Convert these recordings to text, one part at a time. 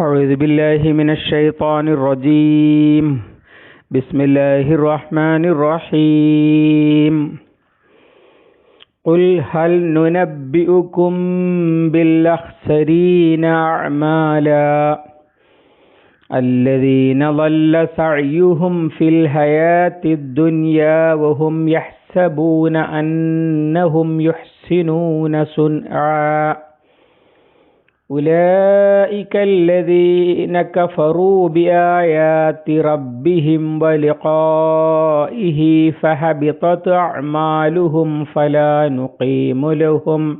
أعوذ بالله من الشيطان الرجيم. بسم الله الرحمن الرحيم. قل هل ننبئكم بالأخسرين أعمالا الذين ضل سعيهم في الحياة الدنيا وهم يحسبون أنهم يحسنون صنعا أولئك الذين كفروا بآيات ربهم ولقائه فحبطت أعمالهم فلا نقيم لهم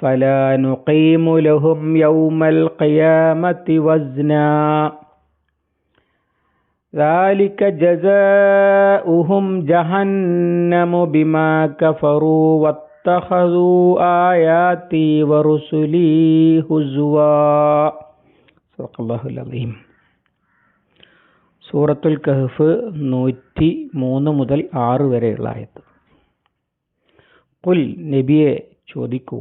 فلا نقيم لهم يوم القيامة وزنا. ذلك جزاؤهم جهنم بما كفروا. واتخذوا آياتي ورسلي هزوا صدق الله العظيم സൂറത്തുൽ കഹ്ഫ് നൂറ്റി മൂന്ന് മുതൽ ആറ് വരെയുള്ള ആയത്ത് കുൽ നബിയെ ചോദിക്കൂ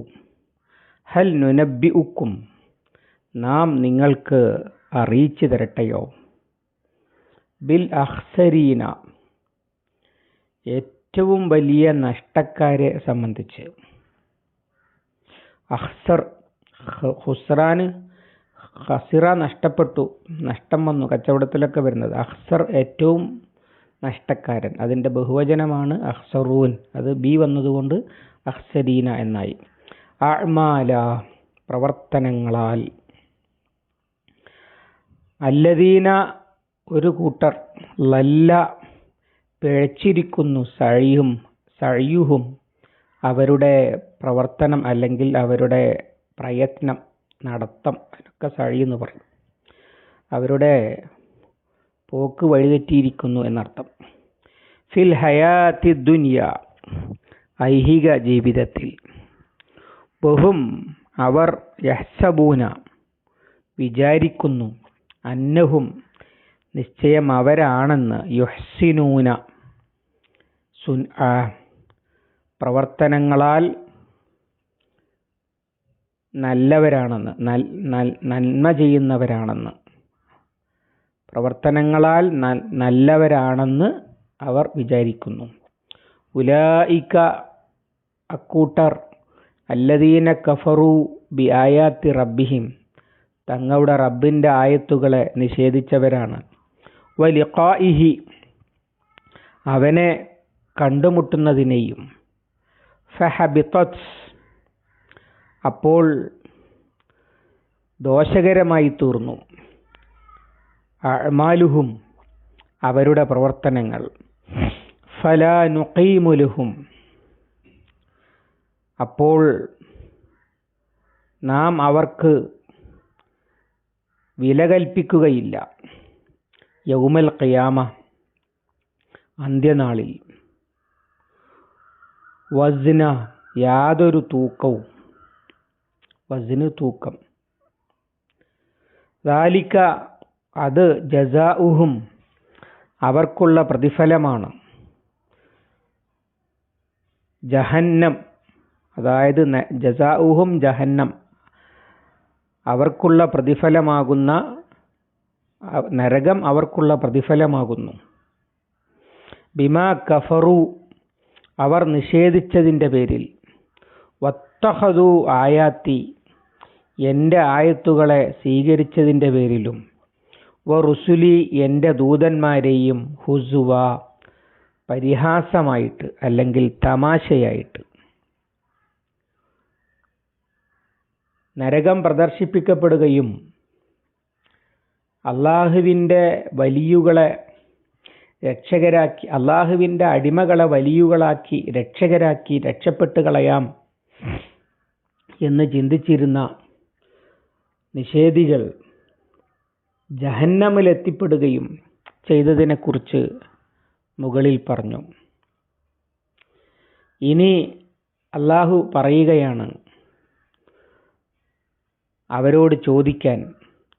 ഹൽ നുനബി ഉക്കും നാം നിങ്ങൾക്ക് അറിയിച്ചു തരട്ടെയോ ബിൽ അഹ്സരീന ഏറ്റവും വലിയ നഷ്ടക്കാരെ സംബന്ധിച്ച്. അഹ്സർ ഹുസ്രാന് ഹസിറ നഷ്ടപ്പെട്ടു. നഷ്ടം വന്നു കച്ചവടത്തിലൊക്കെ വരുന്നത്. അഹ്സർ ഏറ്റവും നഷ്ടക്കാരൻ. അതിന്റെ ബഹുവചനമാണ് അഹ്സറൂൻ. അത് ബി വന്നതുകൊണ്ട് അഹ്സരീന എന്നായി. അഴ്മാല പ്രവർത്തനങ്ങളാൽ. അല്ലദീന ഒരു കൂട്ടർ. ലല്ല പിഴച്ചിരിക്കുന്നു സഴിയും സഴിയുഹും. അവരുടെ പ്രവർത്തനം അല്ലെങ്കിൽ അവരുടെ പ്രയത്നം നടത്തം അതൊക്കെ സഴിയെന്ന് പറയും. അവരുടെ പോക്ക് വഴിതെറ്റിയിരിക്കുന്നു എന്നർത്ഥം. ഫിൽ ഹയാത്തി ദുനിയ ഐഹിക ജീവിതത്തിൽ. ബഹും അവർ യഹ്സബൂന വിചാരിക്കുന്നു അന്നഹും നിശ്ചയം അവരാണെന്ന് യുഹ്സിനൂന. സുൻ പ്രവർത്തനങ്ങളാൽ നല്ലവരാണെന്ന് നന്മ ചെയ്യുന്നവരാണെന്ന്. പ്രവർത്തനങ്ങളാൽ നല്ലവരാണെന്ന് അവർ വിചാരിക്കുന്നു. ഉലായിക്ക അക്കൂട്ടർ അല്ലദീന കഫറു ബി ആയാത്തി റബ്ബിഹിം തങ്ങളുടെ റബ്ബിന്റെ ആയത്തുകളെ നിഷേധിച്ചവരാണ്. വലിഖായിഹി അവനെ കണ്ടുമുട്ടുന്നതിനെയും. ഫഹബിത്തസ് അപ്പോൾ ദോഷകരമായി തീർന്നു. അമാലുഹും അവരുടെ പ്രവർത്തനങ്ങൾ. ഫലാനുക്കൈമുലുഹും അപ്പോൾ നാം അവർക്ക് വില കൽപ്പിക്കുകയില്ല. യൗമൽ ഖിയാമ അന്ത്യനാളിൽ. വസ്ന യാതൊരു തൂക്കവും. വസ്ന തൂക്കം. ദാലിക്ക അത് ജസാഉഹും അവർക്കുള്ള പ്രതിഫലമാണ്. ജഹന്നം അതായത് ജസാഉഹും ജഹന്നം അവർക്കുള്ള പ്രതിഫലമാകുന്ന നരകം അവർക്കുള്ള പ്രതിഫലമാകുന്നു. ബിമാ കഫറു അവർ നിഷേധിച്ചതിന്റെ പേരിൽ. വത്തഹദു ആയാത്തി എന്റെ ആയത്തുകളെ സ്വീകരിച്ചതിന്റെ പേരിലും വ റുസുലി എന്റെ ദൂതന്മാരെയും ഹുസുവ പരിഹാസമായിട്ട് അല്ലെങ്കിൽ തമാശയായിട്ട്. നരകം പ്രദർശിപ്പിക്കപ്പെടുകയും അള്ളാഹുവിന്റെ വലിയുകളെ രക്ഷകരാക്കി അള്ളാഹുവിന്റെ അടിമകളെ വലിയുകളാക്കി രക്ഷകരാക്കി രക്ഷപ്പെട്ട് കളയാം എന്ന് ചിന്തിച്ചിരുന്ന നിഷേധികൾ ജഹന്നമിലെത്തിപ്പെടുകയും ചെയ്തതിനെക്കുറിച്ച് മുകളിൽ പറഞ്ഞു. ഇനി അള്ളാഹു പറയുകയാണ് അവരോട് ചോദിക്കാൻ.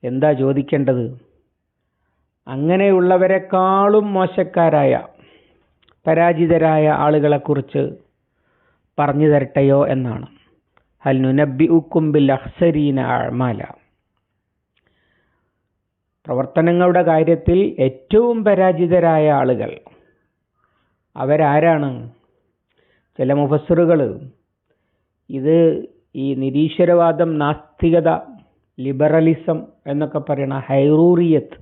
എന്താ ചോദിക്കേണ്ടത്? അങ്ങനെയുള്ളവരെക്കാളും മോശക്കാരായ പരാജിതരായ ആളുകളെക്കുറിച്ച് പറഞ്ഞു തരട്ടെയോ എന്നാണ്. ഹൽ നുനബി ഉക്കും ബിൽ അഹ്സരീന അഴ്മാല പ്രവർത്തനങ്ങളുടെ കാര്യത്തിൽ ഏറ്റവും പരാജിതരായ ആളുകൾ അവരാരാണ്? ചില മുഫസറുകൾ ഇത് ഈ നിരീശ്വരവാദം നാസ്തികത ലിബറലിസം എന്നൊക്കെ പറയണ ഹൈറൂറിയത്ത്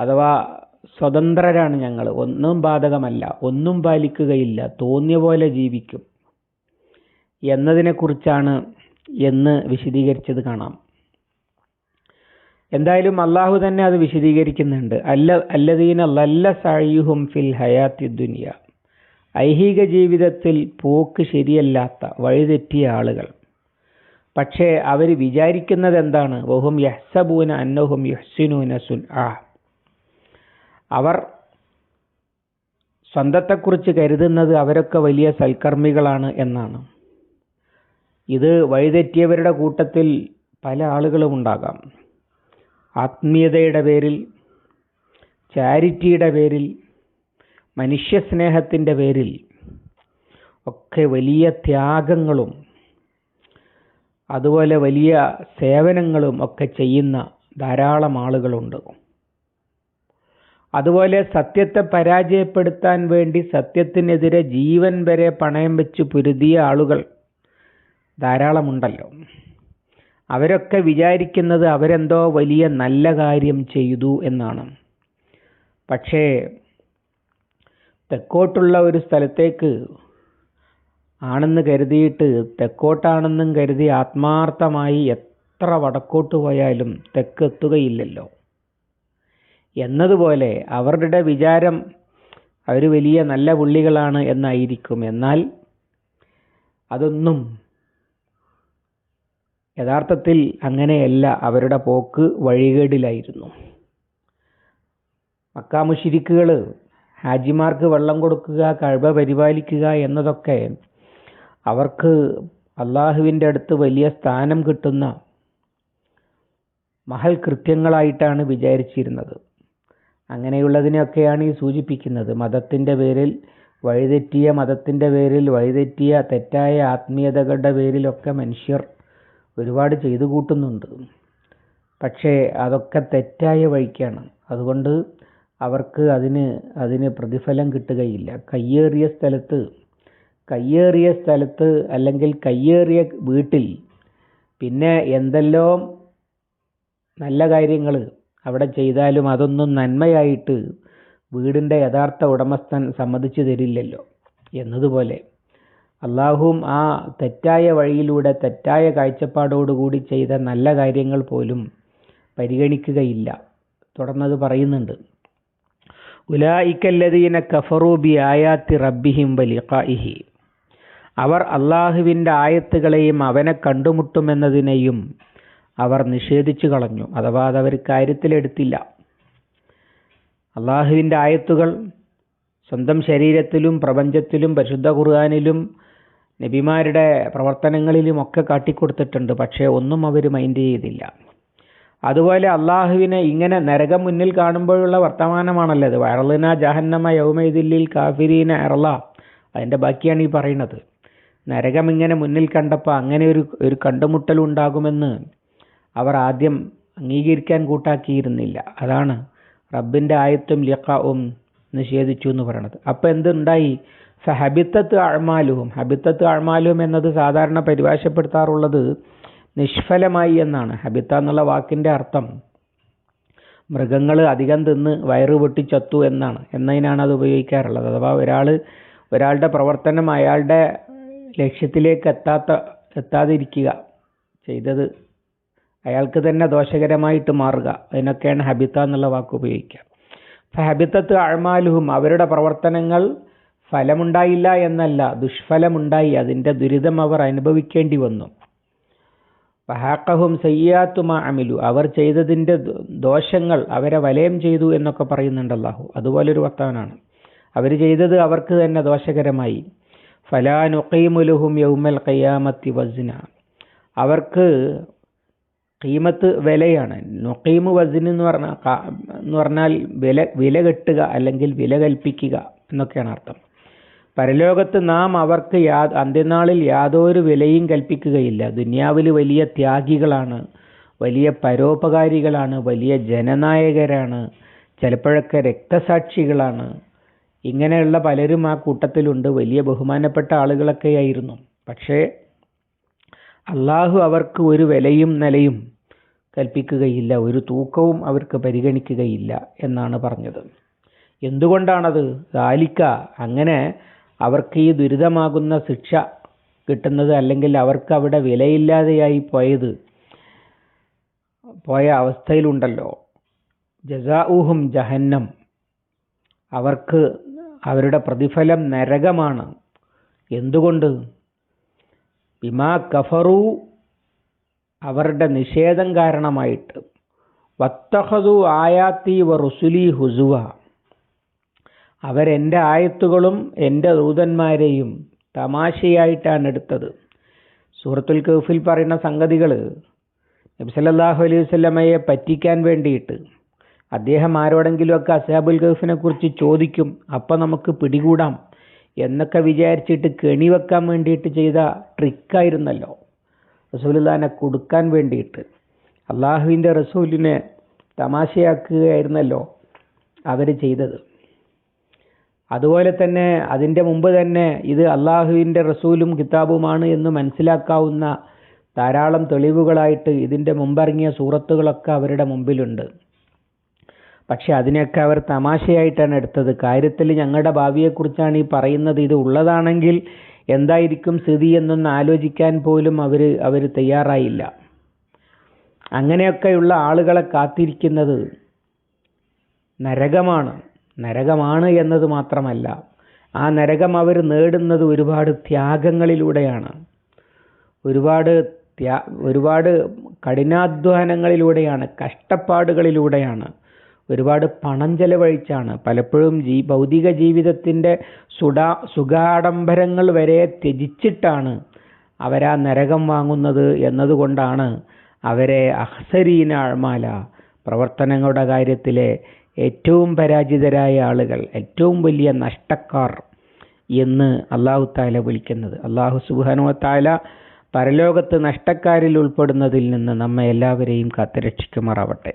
അഥവാ സ്വതന്ത്രരാണ് ഞങ്ങൾ. ഒന്നും ബാധകമല്ല. ഒന്നും പാലിക്കുകയില്ല. തോന്നിയ പോലെ ജീവിക്കും. എന്നതിനെക്കുറിച്ചാണ് എന്ന് വിശദീകരിച്ചത് കാണാം. എന്തായാലും അള്ളാഹു തന്നെ അത് വിശദീകരിക്കുന്നുണ്ട്. അല്ല അല്ലദീന ലല്ല സായുഹും ഫിൽ ഹയാത്തി ദുനിയ. ഐഹിക ജീവിതത്തിൽ പോക്ക് ശരിയല്ലാത്ത വഴിതെറ്റിയ ആളുകൾ. പക്ഷേ അവർ വിചാരിക്കുന്നത് എന്താണ് വഹും യഹ്സബൂന അന്നഹും യഹ്സിനൂന സുൻ ആ അവർ സ്വന്തത്തെക്കുറിച്ച് കരുതുന്നത് അവരൊക്കെ വലിയ സൽക്കർമ്മികളാണ് എന്നാണ്. ഇത് വഴിതെറ്റിയവരുടെ കൂട്ടത്തിൽ പല ആളുകളും ഉണ്ടാകാം. ആത്മീയതയുടെ പേരിൽ ചാരിറ്റിയുടെ പേരിൽ മനുഷ്യസ്നേഹത്തിന്റെ പേരിൽ ഒക്കെ വലിയ ത്യാഗങ്ങളും അതുപോലെ വലിയ സേവനങ്ങളും ഒക്കെ ചെയ്യുന്ന ധാരാളം ആളുകളുണ്ട്. അതുപോലെ സത്യത്തെ പരാജയപ്പെടുത്താൻ വേണ്ടി സത്യത്തിനെതിരെ ജീവൻ വരെ പണയം വെച്ച് പൊരുതിയ ആളുകൾ ധാരാളമുണ്ടല്ലോ. അവരൊക്കെ വിചാരിക്കുന്നത് അവരെന്തോ വലിയ നല്ല കാര്യം ചെയ്തു എന്നാണ്. പക്ഷേ തെക്കോട്ടുള്ള ഒരു സ്ഥലത്തേക്ക് ആണെന്ന് കരുതിയിട്ട് തെക്കോട്ടാണെന്നും കരുതി ആത്മാർത്ഥമായി എത്ര വടക്കോട്ട് പോയാലും തെക്കെത്തുകയില്ലല്ലോ. എന്നതുപോലെ അവരുടെ വിചാരം അവർ വലിയ നല്ല പുള്ളികളാണ് എന്നായിരിക്കും. എന്നാൽ അതൊന്നും യഥാർത്ഥത്തിൽ അങ്ങനെയല്ല. അവരുടെ പോക്ക് വഴികേടിലായിരുന്നു. മക്കാമുഷിരിക്കുകൾ ഹാജിമാർക്ക് വെള്ളം കൊടുക്കുക കഴവ പരിപാലിക്കുക എന്നതൊക്കെ അവർക്ക് അള്ളാഹുവിന്റെ അടുത്ത് വലിയ സ്ഥാനം കിട്ടുന്ന മഹൽ കൃത്യങ്ങളായിട്ടാണ് വിചാരിച്ചിരുന്നത്. അങ്ങനെയുള്ളതിനെയൊക്കെയാണ് ഈ സൂചിപ്പിക്കുന്നത്. മതത്തിന്റെ പേരിൽ വഴിതെറ്റിയ മതത്തിന്റെ പേരിൽ വഴിതെറ്റിയ തെറ്റായ ആത്മീയതകളുടെ പേരിലൊക്കെ മനുഷ്യർ ഒരുപാട് ചെയ്തു കൂട്ടുന്നുണ്ട്. പക്ഷേ അതൊക്കെ തെറ്റായ വഴിക്കാണ്. അതുകൊണ്ട് അവർക്ക് അതിന് അതിന് പ്രതിഫലം കിട്ടുകയില്ല. കയ്യേറിയ സ്ഥലത്ത് കയ്യേറിയ സ്ഥലത്ത് അല്ലെങ്കിൽ കയ്യേറിയ വീട്ടിൽ പിന്നെ എന്തെല്ലാം നല്ല കാര്യങ്ങൾ അവിടെ ചെയ്താലും അതൊന്നും നന്മയായിട്ട് വീടിന്റെ യഥാർത്ഥ ഉടമസ്ഥൻ സമ്മതിച്ചു തരില്ലല്ലോ. എന്നതുപോലെ അള്ളാഹുവും ആ തെറ്റായ വഴിയിലൂടെ തെറ്റായ കാഴ്ചപ്പാടോടുകൂടി ചെയ്ത നല്ല കാര്യങ്ങൾ പോലും പരിഗണിക്കുകയില്ല. തുടർന്നത് പറയുന്നുണ്ട്. ഉലായിക്കല്ലതീന കഫറൂബി ആയാത്തി റബ്ബിഹിം വലിഖായിഹി അവർ അള്ളാഹുവിന്റെ ആയത്തുകളെയും അവനെ കണ്ടുമുട്ടുമെന്നതിനെയും അവർ നിഷേധിച്ചു കളഞ്ഞു. അഥവാ അതവർ കാര്യത്തിലെടുത്തില്ല അള്ളാഹുവിന്റെ ആയത്തുകൾ സ്വന്തം ശരീരത്തിലും പ്രപഞ്ചത്തിലും പരിശുദ്ധ ഖുർആാനിലും നബിമാരുടെ പ്രവർത്തനങ്ങളിലും ഒക്കെ കാട്ടിക്കൊടുത്തിട്ടുണ്ട്. പക്ഷേ ഒന്നും അവർ മൈൻഡ് ചെയ്തില്ല. അതുപോലെ അള്ളാഹുവിനെ ഇങ്ങനെ നരകം മുന്നിൽ കാണുമ്പോഴുള്ള വർത്തമാനമാണല്ലോ അത് വയറലിന ജഹന്നമ യൗമൈദില്ലിൽ കാഫിരീന എറള അതിന്റെ ബാക്കിയാണ് ഈ പറയുന്നത്. നരകം ഇങ്ങനെ മുന്നിൽ കണ്ടപ്പോൾ അങ്ങനെ ഒരു ഒരു കണ്ടുമുട്ടൽ ഉണ്ടാകുമെന്ന് അവർ ആദ്യം അംഗീകരിക്കാൻ കൂട്ടാക്കിയിരുന്നില്ല. അതാണ് റബ്ബിന്റെ ആയത്തും ലിഖാവും നിഷേധിച്ചു എന്ന് പറയണത്. അപ്പം എന്തുണ്ടായി? ഹബിത്തത്ത് അഴ്മാലുവും ഹബിത്തത്ത് അഴ്മാലുവും എന്നത് സാധാരണ പരിഭാഷപ്പെടുത്താറുള്ളത് നിഷ്ഫലമായി എന്നാണ്. ഹബിത്ത എന്നുള്ള വാക്കിന്റെ അർത്ഥം മൃഗങ്ങൾ അധികം തിന്ന് വയറ് പൊട്ടി ചത്തു എന്നാണ്. എന്നതിനാണ് അത് ഉപയോഗിക്കാറുള്ളത്. അഥവാ ഒരാൾ ഒരാളുടെ പ്രവർത്തനം അയാളുടെ ലക്ഷ്യത്തിലേക്ക് എത്താത്ത എത്താതിരിക്കുക ചെയ്തത് അയാൾക്ക് തന്നെ ദോഷകരമായിട്ട് മാറുക. അതിനൊക്കെയാണ് ഹബിത്ത എന്നുള്ള വാക്ക് ഉപയോഗിക്കുക. ഹബിത്തത്ത് അഴ്മാലുഹും അവരുടെ പ്രവർത്തനങ്ങൾ ഫലമുണ്ടായില്ല എന്നല്ല ദുഷ്ഫലമുണ്ടായി. അതിന്റെ ദുരിതം അവർ അനുഭവിക്കേണ്ടി വന്നു. ഫഹാക്കഹും സയ്യാത്തുമ അമിലു അവർ ചെയ്തതിന്റെ ദോഷങ്ങൾ അവരെ വലയം ചെയ്തു എന്നൊക്കെ പറയുന്നുണ്ട് അല്ലാഹു. അതുപോലൊരു വർത്തമാനാണ് അവർ ചെയ്തത് അവർക്ക് തന്നെ ദോഷകരമായി. ഫലാ നുഖീമുലുഹും യൗമൽ കയ്യാമത്തി വസ്ന അവർക്ക് കീമത്ത് വിലയാണ്. നൊക്കീമ് വസിൻ എന്ന് പറഞ്ഞാൽ എന്ന് പറഞ്ഞാൽ വില വില കെട്ടുക അല്ലെങ്കിൽ വില കൽപ്പിക്കുക എന്നൊക്കെയാണ് അർത്ഥം. പരലോകത്ത് നാം അവർക്ക് യാ അന്ത്യനാളിൽ യാതൊരു വിലയും കൽപ്പിക്കുകയില്ല. ദുന്യാവിൽ വലിയ ത്യാഗികളാണ് വലിയ പരോപകാരികളാണ് വലിയ ജനനായകരാണ് ചിലപ്പോഴൊക്കെ രക്തസാക്ഷികളാണ്. ഇങ്ങനെയുള്ള പലരും ആ കൂട്ടത്തിലുണ്ട്. വലിയ ബഹുമാനപ്പെട്ട ആളുകളൊക്കെയായിരുന്നു. പക്ഷേ അള്ളാഹു അവർക്ക് ഒരു വിലയും നിലയും കൽപ്പിക്കുകയില്ല. ഒരു തൂക്കവും അവർക്ക് പരിഗണിക്കുകയില്ല എന്നാണ് പറഞ്ഞത്. എന്തുകൊണ്ടാണത്? ഗാലിക്ക അങ്ങനെ അവർക്ക് ഈ ദുരിതമാകുന്ന ശിക്ഷ കിട്ടുന്നത് അല്ലെങ്കിൽ അവർക്ക് അവിടെ വിലയില്ലാതെയായി പോയത് പോയ അവസ്ഥയിലുണ്ടല്ലോ. ജസാഊഹും ജഹന്നം. അവർക്ക് അവരുടെ പ്രതിഫലം നരകമാണ്. എന്തുകൊണ്ട്? ബിമാ കഫറു അവരുടെ നിഷേധം കാരണമായിട്ട്. വത്തഹതു ആയാത്തി വ റുസുലി ഹുസുവ. അവരെന്റെ ആയത്തുകളും എന്റെ ദൂതന്മാരെയും തമാശയായിട്ടാണ് എടുത്തത്. സൂറത്തുൽ കൗഫിൽ പറയുന്ന സംഗതികൾ നബ്സല്ലാഹു അലൈഹി വസല്ലമയെ പറ്റിക്കാൻ വേണ്ടിയിട്ട്. അദ്ദേഹം ആരോടെങ്കിലുമൊക്കെ അസാബുൽ ഗഫിനെ കുറിച്ച് ചോദിക്കും അപ്പം നമുക്ക് പിടികൂടാം എന്നൊക്കെ വിചാരിച്ചിട്ട് കെണി വെക്കാൻ വേണ്ടിയിട്ട് ചെയ്ത ട്രിക്കായിരുന്നല്ലോ റസൂലുല്ലാനെ കൊടുക്കാൻ വേണ്ടിയിട്ട്. അള്ളാഹുവിന്റെ റസൂലിനെ തമാശയാക്കുകയായിരുന്നല്ലോ അവർ ചെയ്തത്. അതുപോലെ തന്നെ അതിന്റെ മുമ്പ് തന്നെ ഇത് അള്ളാഹുവിന്റെ റസൂലും കിതാബുമാണ് എന്ന് മനസ്സിലാക്കാവുന്ന ധാരാളം തെളിവുകളായിട്ട് ഇതിന്റെ മുമ്പിറങ്ങിയ സൂറത്തുകളൊക്കെ അവരുടെ മുമ്പിലുണ്ട്. പക്ഷെ അതിനെയൊക്കെ അവർ തമാശയായിട്ടാണ് എടുത്തത്. കാര്യത്തിൽ ഞങ്ങളുടെ ഭാവിയെക്കുറിച്ചാണ് ഈ പറയുന്നത്. ഇത് ഉള്ളതാണെങ്കിൽ എന്തായിരിക്കും സ്ഥിതി എന്നൊന്ന് ആലോചിക്കാൻ പോലും അവർ അവർ തയ്യാറായില്ല. അങ്ങനെയൊക്കെയുള്ള ആളുകളെ കാത്തിരിക്കുന്നത് നരകമാണ്. നരകമാണ് എന്നത് മാത്രമല്ല ആ നരകം അവർ നേടുന്നത് ഒരുപാട് ത്യാഗങ്ങളിലൂടെയാണ്. ഒരുപാട് ഒരുപാട് കഠിനാധ്വാനങ്ങളിലൂടെയാണ് കഷ്ടപ്പാടുകളിലൂടെയാണ്. ഒരുപാട് പണം ചെലവഴിച്ചാണ്. പലപ്പോഴും ജീ ഭൗതിക ജീവിതത്തിന്റെ സുഡാ സുഖാഡംബരങ്ങൾ വരെ ത്യജിച്ചിട്ടാണ് അവരാ നരകം വാങ്ങുന്നത് എന്നതുകൊണ്ടാണ് അവരെ അഹ്സരീന അഴ്മാല പ്രവർത്തനങ്ങളുടെ കാര്യത്തിലെ ഏറ്റവും പരാജിതരായ ആളുകൾ ഏറ്റവും വലിയ നഷ്ടക്കാർ എന്ന് അള്ളാഹു താല വിളിക്കുന്നത്. അള്ളാഹു സുബാനു താല പരലോകത്ത് നഷ്ടക്കാരിൽ ഉൾപ്പെടുന്നതിൽ നിന്ന് നമ്മെ എല്ലാവരെയും കാത്തുരക്ഷിക്കുമാറാവട്ടെ.